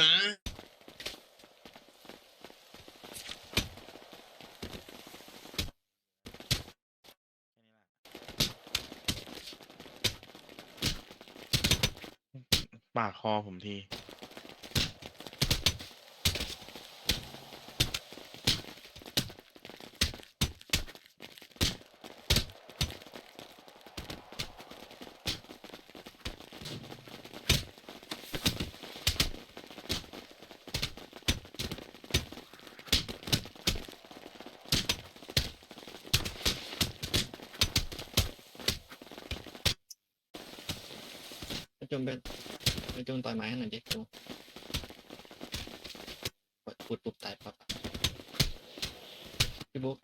นะ ปาดคอผมที จมไปไปจมต่อยไม้ให้หน่อยดิกูกดปุดปุบตายปั๊บพี่บุ๊ก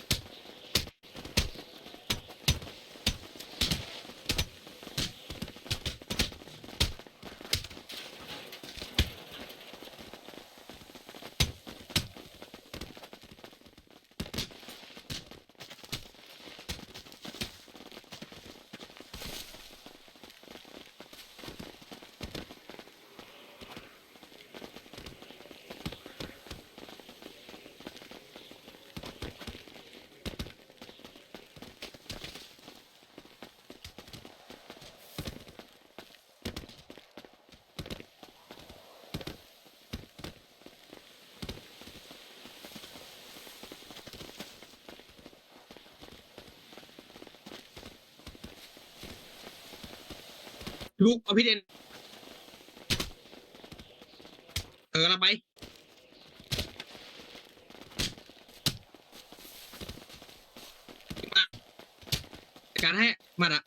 ลูกเอาพี่เด่นเออกำลังไปมาจัดการให้มาละ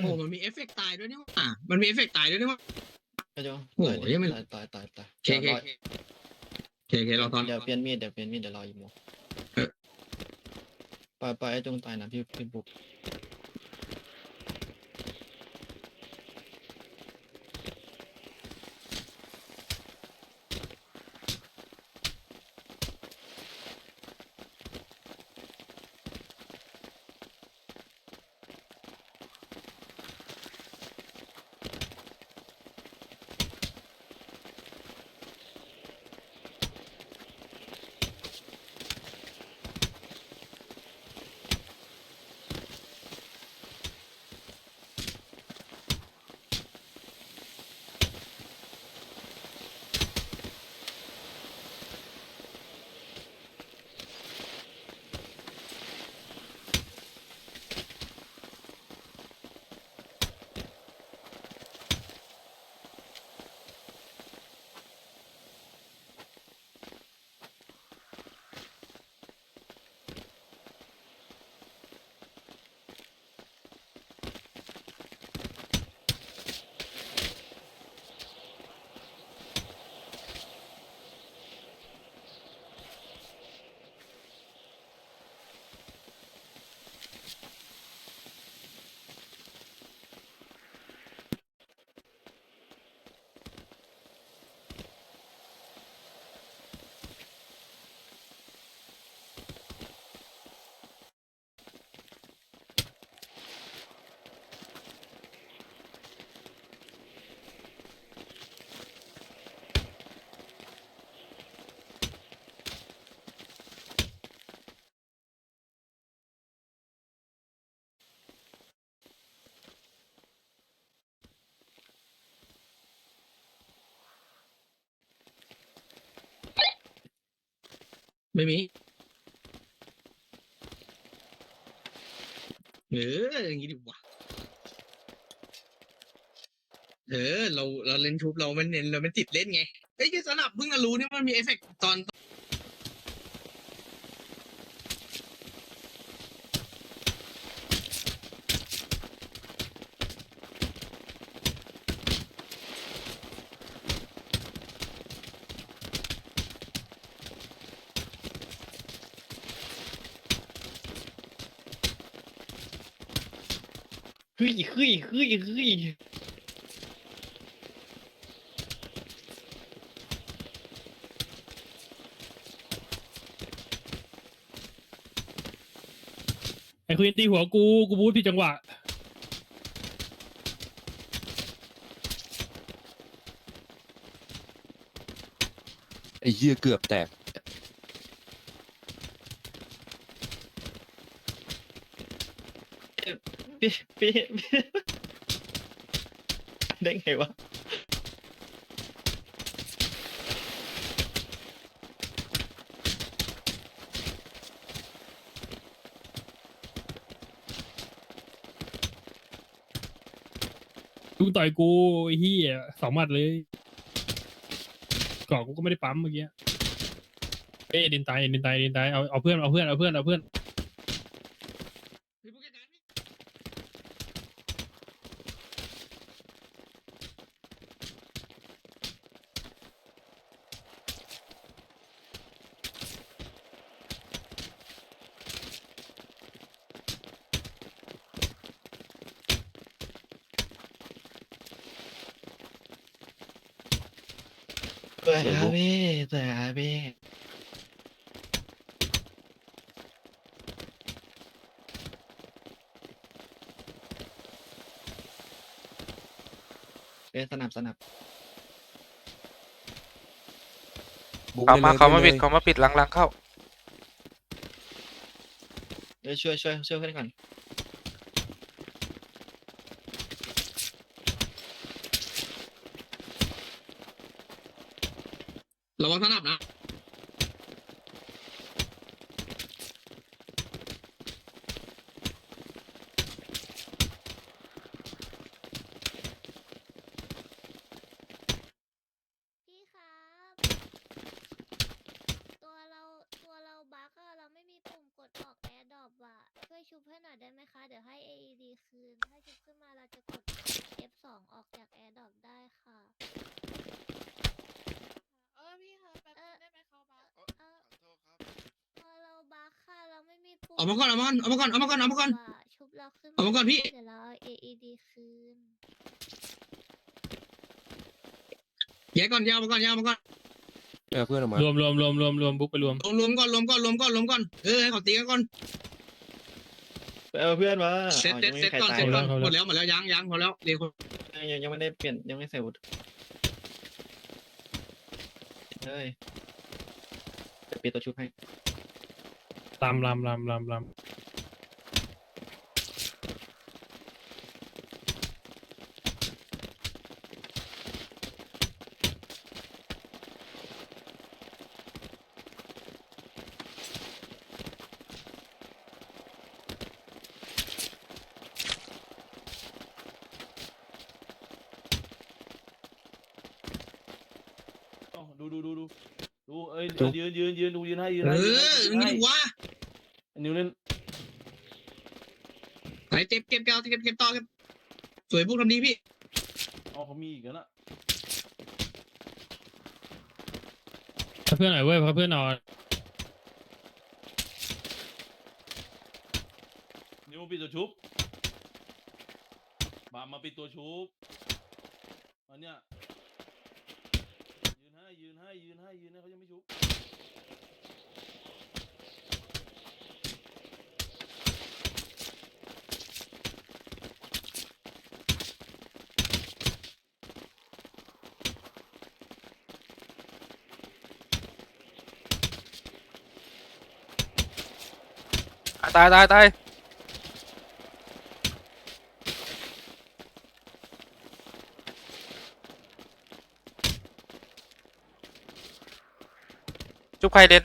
โอ้โหมันมีเอฟเฟกต์ตายด้วยนี่หว่ามันมีเอฟเฟกต์ตายด้วยนี่หว่าไปจมโอ้โหต่ดิยังไม่ตายตายตายตายเคเคดี๋ยวรอเคเคเราตอนเดี๋ยวเปลี่ยนมีดเดี๋ยวเปลี่ยนมีดเดี๋ยวรออีโมเออปล่อยปล่อยไอ้จงตายนะพี่พี่บุ๊ก ไม่มีเอออย่างงี้ดีกว่าเออ เราเราเล่นทุบเราไม่เน้นเราไม่ติดเล่นไงเอ้ยสนับเพิ่งจะรู้เนี่ยมันมีเอฟเฟกต์ตอน ฮึยฮึยฮึยฮึยไอ้คุณตีหัวกู กูพูดผิดจังหวะ ไอ้เหี้ยเกือบแตก พี่พี่พี่ได้ไงวะลุงต่อยกูไอ้เหี้ยสองหมัดเลยก่อกูก็ไม่ได้ปั๊มเมื่อกี้เอ้ยดินตายดินตายดินตายเอาเอาเพื่อนเอาเพื่อนเอาเพื่อนเอาเพื่อน พี่ผู้จัดการพี่ ส วยครับพี่สวยครับพี่เป็นสนับสนับบุกเขามาลยเขามาลยปิดเขามาปิดหลังๆเข้าเดี๋ยวช่วยช่วยช่วยเพื่อนก่อน ระวังสนับนะ พี่ครับ ตัวเราตัวเราบั๊กอะเราไม่มีปุ่มกดออกแอร์ดรอปอะช่วยชุบให้หน่อยได้ไหมคะ เดี๋ยวให้ AED คืน ถ้าชุบขึ้นมาเราจะกด F2 ออกจากแอร์ดรอปได้ค่ะ เออพี่คะแป๊บนึงได้ไหมเขาบัก เออตัวเราบั๊กค่ะ เราไม่มีปุ่ม เอามาก่อนเอามาก่อนเอามาก่อนเอามาก่อนเอามาก่อนะชุบเราขึ้นเอามาก่อนพี่ เดี๋ยวเราเอา AED คืนแยกก่อนยาวมาก่อนยาวมาก่อนเออเพื่อนออกมารวมรวมรวมรวมรวมบุ๊กไปรวมรวมรวมก่อนรวมก่อนรวมก่อนรวมก่อนเออให้เขาตีกันก่อนไปเอาเพื่อนมาเซตอ๋อเซยัตงไม่เซมีตใครก่อนตายเซตก่อนเอาแล้วหมดแล้วหมดแล้วยังยังพอแล้วเรียกคนยังยังไม่ได้เปลี่ยนยังไม่ใส่อาวุธเฮ้ยจะปิดตัวชุบให้ ลำลำลำลำลำเอ้าดูดูดูดูดูเอ้ยยืนยืนยืนดูยืนให้ยืนเอให้ยืนอให้ยืนนี่ให้ดูว่า นิ้วเล่นไหนเก็บเก็บเก็บเก็บเก็บต่อเก็บสวยพวกทำดีพี่เอาเขามีอีกแล้วนะพักเพื่อนหน่อยเว้ยพักเพื่อนหน่อยนิ้วปิดตัวชุบมามาปิดตัวชุบอันเนี้ยยืนให้ยืนให้ยืนให้ยืนให้เขายังไม่ชุบ ตายตายตายจุบใครเด็ด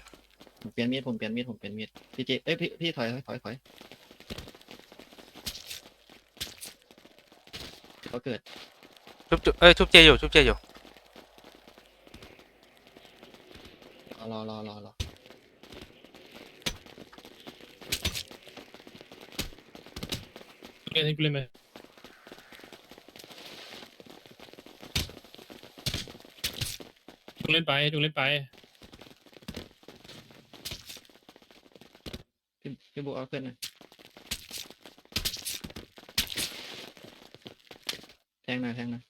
ผมเปลี่ยนมีดผมเปลี่ยนมีดผมเปลี่ยนมีดพี่เจเอ้ยพี่พี่ถอยถอยถอยถอยเขาเกิดจุบจุบเอ้ยจุบเจอยู่จุบเจอยู่รอรอรอรอ เล่นให้กูเล่นไปจุงเล่นไปจุงเล่นไปพี่พี่บุกเอาเพื่อนหน่อยแทงหน่อยแทงหน่อย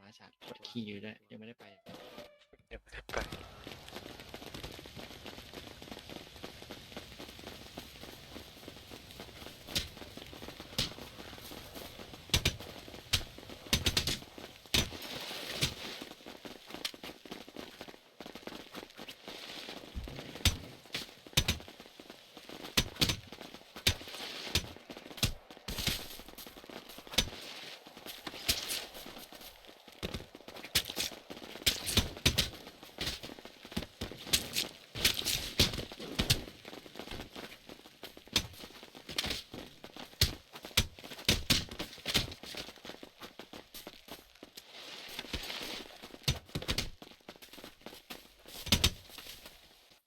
มาฉาดกดขี่อยู่ด้วยยังไม่ได้ไป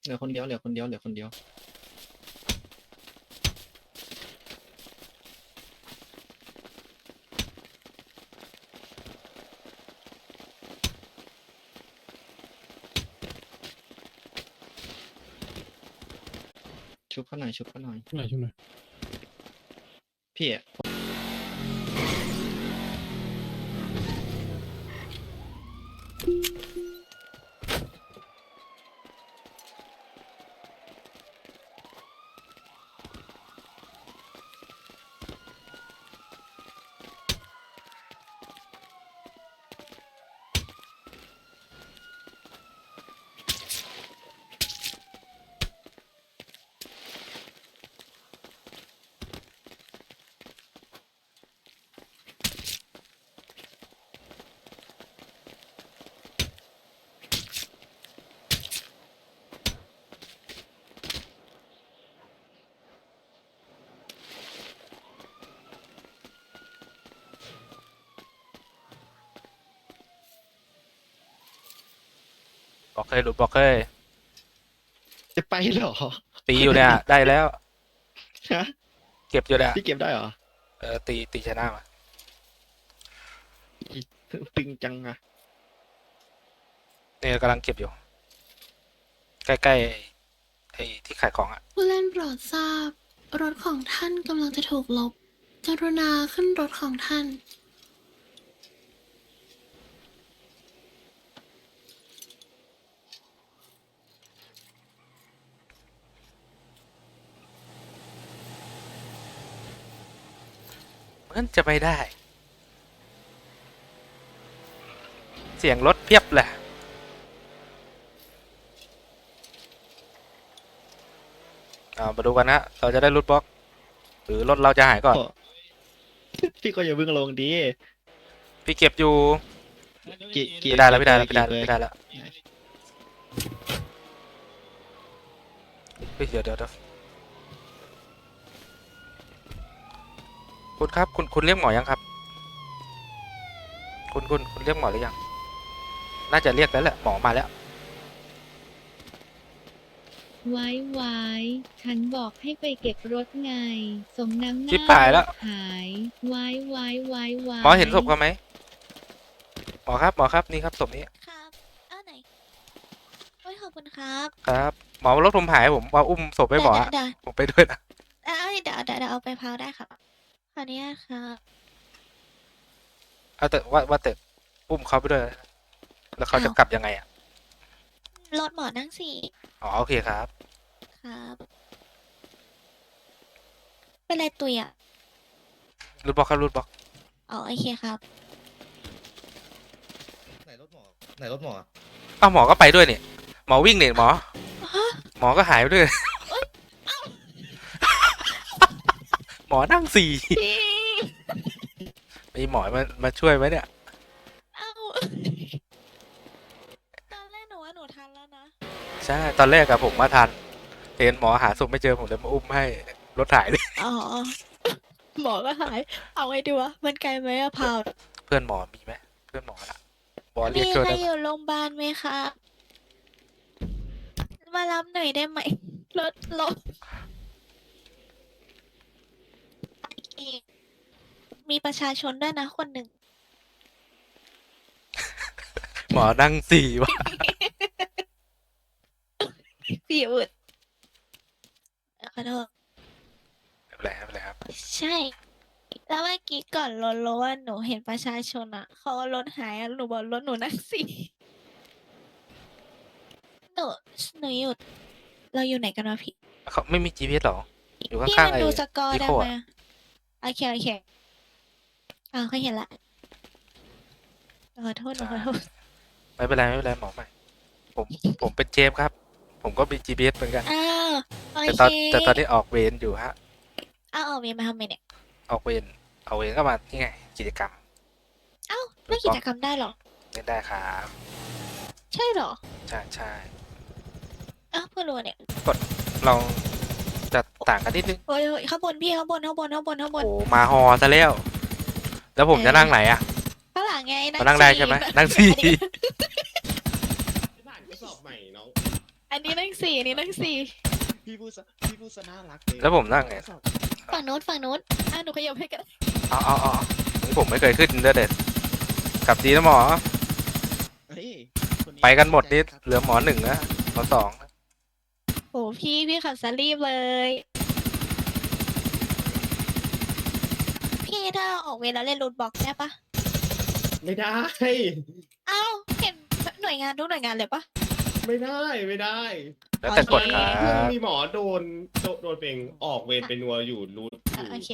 เหลือคนเดียวเหลือคนเดียวเหลือคนเดียว ชุบเขาหน่อยชุบเขาหน่อย ช่วยหน่อยช่วยหน่อยพี่อะ บอกเคยหลุดบอกเคยจะไปเหรอตีอยู่เนี่ย ได้แล้ว ฮะเก็บอยู่เนี่ยพี่เก็บได้เหรอเออตีตีชนะมาตึงจังอะเนี่ยกำลังเก็บอยู่ ใกล้ๆไอ้ที่ขายของอะ ผู้เล่นโปรดทราบ รถของท่านกำลังจะถูกลบกรุณาขึ้นรถของท่าน มันจะไม่ได้ เสียงรถเพียบเลยเอามาดูกันนะเราจะได้รูทบล็อก หรือรถเราจะหายก่อนโอ้พี่ก็อย่าเพิ่งลงดีพี่เก็บอยู่กี่กี่ไม่ได้แล้วไม่ได้แล้วไม่ได้กี่แล้วเบอร์ไม่ได้แล้วเฮ้ยเดี๋ยวเดี๋ยวเดี๋ยว คุณครับ คุณคุณเรียกหมอยังครับ คุณคุณคุณเรียกหมอหรือยัง น่าจะเรียกแล้วแหละหมอมาแล้ว ไว้ไว้ฉันบอกให้ไปเก็บรถไง สมน้ำหน้าชิบหายแล้ว หายไว้ไว้ไว้ไว้หมอเห็นศพเขาไหมหมอครับหมอครับนี่ครับศพนี้ครับเอาไหนโอ้ยขอบคุณครับครับ หมอรถผมหายผมว่าอุ้มศพไปหมออะเดี๋ยวผมไปด้วยนะเดี๋ยวเดี๋ยวเดี๋ยวเดี๋ยวเอาไปเผาได้ครับ ขออนุญาตครับเอาแต่ว่าว่าแต่อุ้มเขาไปด้วยนะแล้วเขาจะกลับยังไงอะ รถหมอนั่งสี่อ๋อโอเคครับ ครับ เป็นไรตุยอะ รูทบล็อกครับรูทบล็อก อ๋อโอเคครับ ไหนรถหมอ ไหนรถหมอ อ้าวหมอก็ไปด้วยนี่หมอวิ่งนี่หมอ ฮะ หมอก็หายไปด้วย ห มอนั่งสี่มีหมอมามาช่วยไหมเนี่ย เอ้าตอนแรกหนูว่าหนูทันแล้วนะใช่ ตอนแรกอะผมมาทัน เห็นหมอหาศพไม่เจอผมเลยมาอุ้มให้รถหายเลย อ๋อหมอก็หาย เอาไงดีวะมันไกลไหมอะเผาเพื่อนหมอมีไหมเพื่อนหมอละบอเรีมียกช่วยใครได้อปะยู่โรงพยาบาลไหมคะ มารับหน่อยได้ไหมรถรถ อีกมีประชาชนด้วยนะคนหนึ่ง หมอนั่งสี่วะพี่อุดขอโทษไม่เป็นไรไม่เป็นไรครับใช่ แล้วเมื่อกี้ก่อนรถรถว่าหนูเห็นประชาชนอะเขาเอารถหายอะหนูบอกรถหนูนั่งสี่หนูหนูอยู่เราอยู่ไหนกันวะพี่เขาไม่มี GPS หรอ อยู่พี่ข้างมัๆไอ้ดูสกอร์อีได้โคไหมอะ โอเคโอเคอ่าเขาเห็นละขอโทษหนูขอโทษไม่เป็นไรไม่เป็นไรหมอใหม่ ผมผมเป็นเจฟครับ ผมก็มี GPS เหมือนกันอ้าวโอแต่เคตอนแต่ตอนนี้ออกเวรอยู่ฮะ อ้าวออกเมียมาทำไมเนี่ยออกเวรเอาเวรก็มาที่ไง กิจกรรมเอ้าไม่กิจกรรมได้เหรอ เล่นได้ครับใช่เหรอใช่ใช่อ้าวเพื่อนรู้เนี่ยเรา จะต่างกันนิดนึงโอ้ยโอ้ยข้างบนพี่ข้างบนข้างบนข้างบนข้างบนโอ้มาฮอซะแล้ว แล้วผมจะนั่งไหนอะข้างหลังไงมานั่งได้ใช่ไหมนั่งสี่ผ่านทดสอบใหม่น้องออันนี้นั่งสี่อันนี้นั่งสี่พี่พูดซะพี่พูดซะน่ารักเลยแล้วผมนั่งไงฝั่งนู้นฝั่งนู้นอะหนูขยับให้กันเอาเอาเอานี่ผมไม่เคยขึ้นด้วยเด็ดกลับดีนะหมอ เฮ้ยคไปกันหมดนี่ครับเหลือหมอหนึ่งนะหมอสอง โอ้พี่พี่ขับซารีบเลย พี่ถ้าออกเวรแล้วเล่นรูทบ็อกซ์ได้ปะไม่ได้ เอ้าเห็นหน่วยงานทุกหน่วยงานเลยปะ ไม่ได้ไม่ได้แล้วแต่กฎคโอรัเคเพิ่งบ มีหมอโดนโดนโดนเป็นออกเวรเป็นนัวอยู่รูทอยู่ โอเค